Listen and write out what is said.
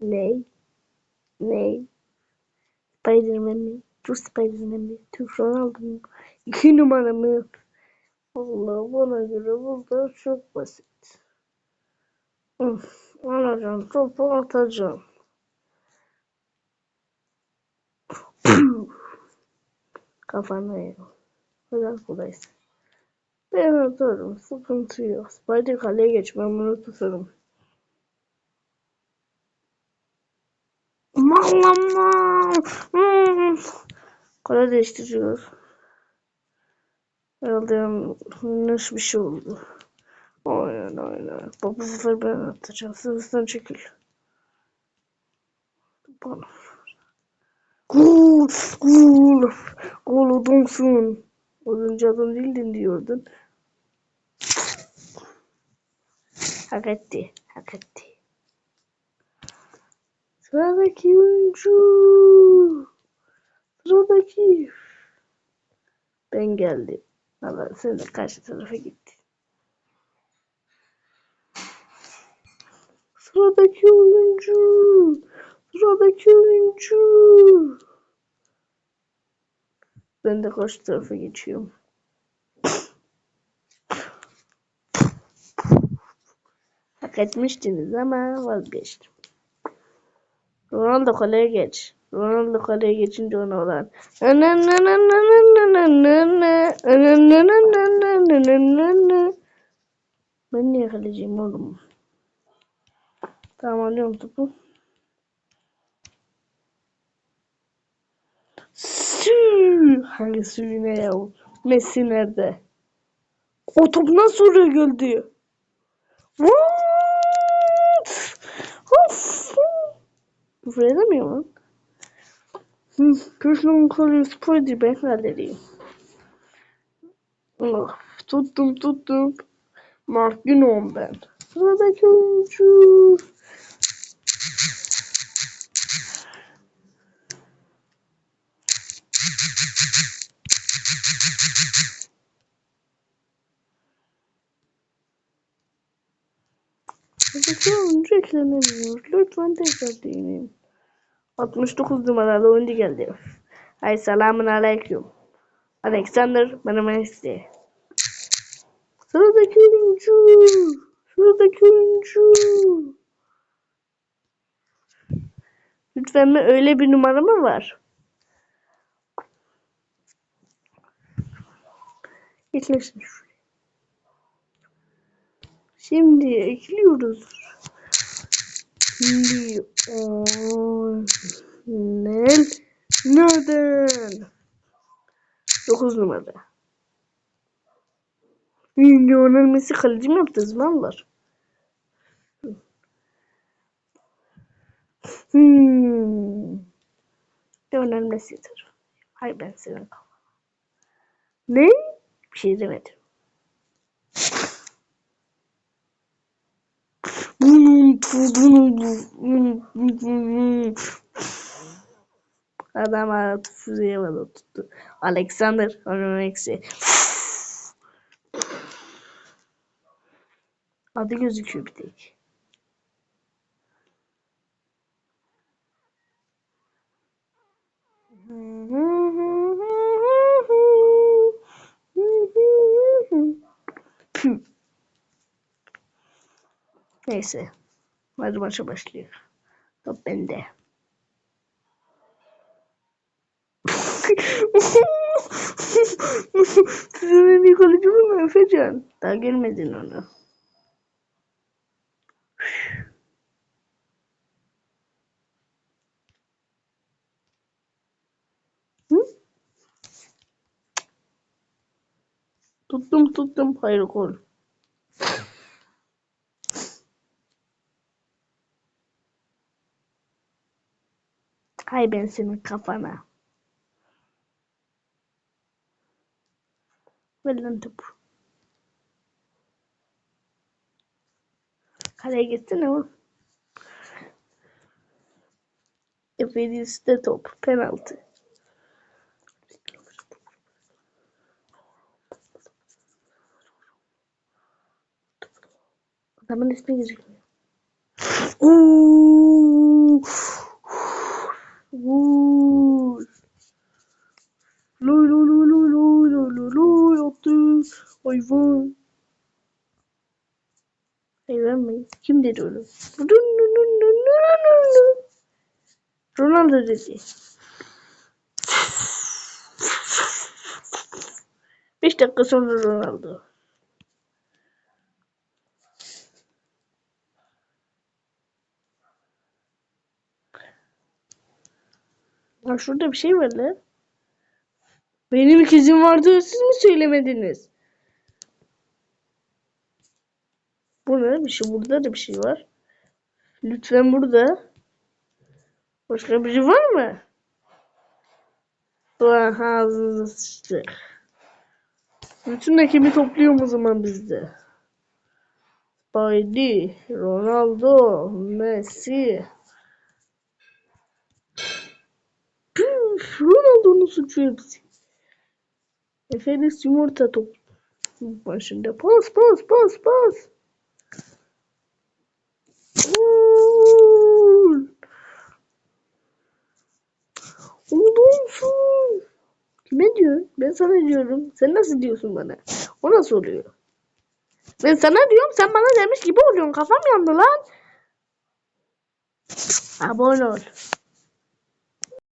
Ney? Ney? Spiderman mi? Dur Spiderman mi? Türk Ronaldo mu? İki numara? Allah bana göre burada çok basit. Üf, alacağım topu atacağım. Kafana ya. Kadar kolaysa. Ben atarım. Sıkıntı yok. Spider kaleye geç. Ben bunu tutarım. Mallama. Hmm. Kale değiştiriyor. Herhalde yanlış bir şey oldu. Aynen aynen. Baba bu sefer ben atacağım. Sınıftan çekil. Bana. Gol! Gol! Gol adamsın. Az önce adam değildin diyordun. Hak etti. Hak etti. Sıradaki oyuncu. Sıradaki. Ben geldim. Valla sen de karşı tarafa gittin. Sıradaki oyuncu. Sıradaki oyuncu. Ben de karşı tarafa geçiyorum. Hak etmiştiniz ama vazgeçtim. Ronaldo kaleye geç. Ronaldo kaleye geçince ona olan. Ben niye kaleciyim oğlum? Tamam alıyorum topu. Sü Hangi sü ne ya? Messi nerede? O top nasıl oraya geldi? What? Of. Küfür edemiyor mu? Kuşluğun kolu spoydu ben halledeyim. Oh, tuttum tuttum. Markinom ben. Sıradaki oyuncu. Sıradaki oyuncu eklenemiyor. Lütfen tekrar deneyin. 69 numaralı oyuncu geldi. Ay selamun aleyküm. Alexander bana Messi. Sıradaki oyuncu. Sıradaki oyuncu. Lütfen mi öyle bir numara mı var? Şuraya. Şimdi ekliyoruz. Ne? Nereden? 9 numara. Lionel Messi kaleci mi yaptı zamanlar? Hmm. Lionel Messi tarafı. Hayır ben senin kafana. Ne? Bir şey demedim. Bunun tuzunu Adam ara füze yavalı tuttu. Alexander Oroneksi. Adı gözüküyor bir tek. Püh. Neyse. Hadi maça başlıyor. Top bende. Sizin iyi kalıcı mı Efecan? Daha gelmedin ona. Tuttum tuttum. Hayır gol. Hay ben senin kafana. Ver lan topu. Kaleye gitsene oğlum. Efendisi de top. Penaltı. Adamın ismi gözükmüyor. Uuu. Hayvan. Hayvan mı? Kim dedi onu? Ronaldo dedi. Beş dakika sonra Ronaldo. Ya şurada bir şey var lan. Benim ikizim vardı siz mi söylemediniz? Bu ne? Bir şey burada da bir şey var. Lütfen burada. Başka biri var mı? Vah ağzınıza sıçtık. Bütün ekibi topluyorum o zaman bizde. Spidey, Ronaldo, Messi. Püf, Ronaldo'nun suçu hepsi. Efendim yumurta top. Başında pas pas pas pas. Ben sana diyorum. Sen nasıl diyorsun bana? O nasıl oluyor? Ben sana diyorum sen bana demiş gibi oluyorsun. Kafam yandı lan. Abone ol.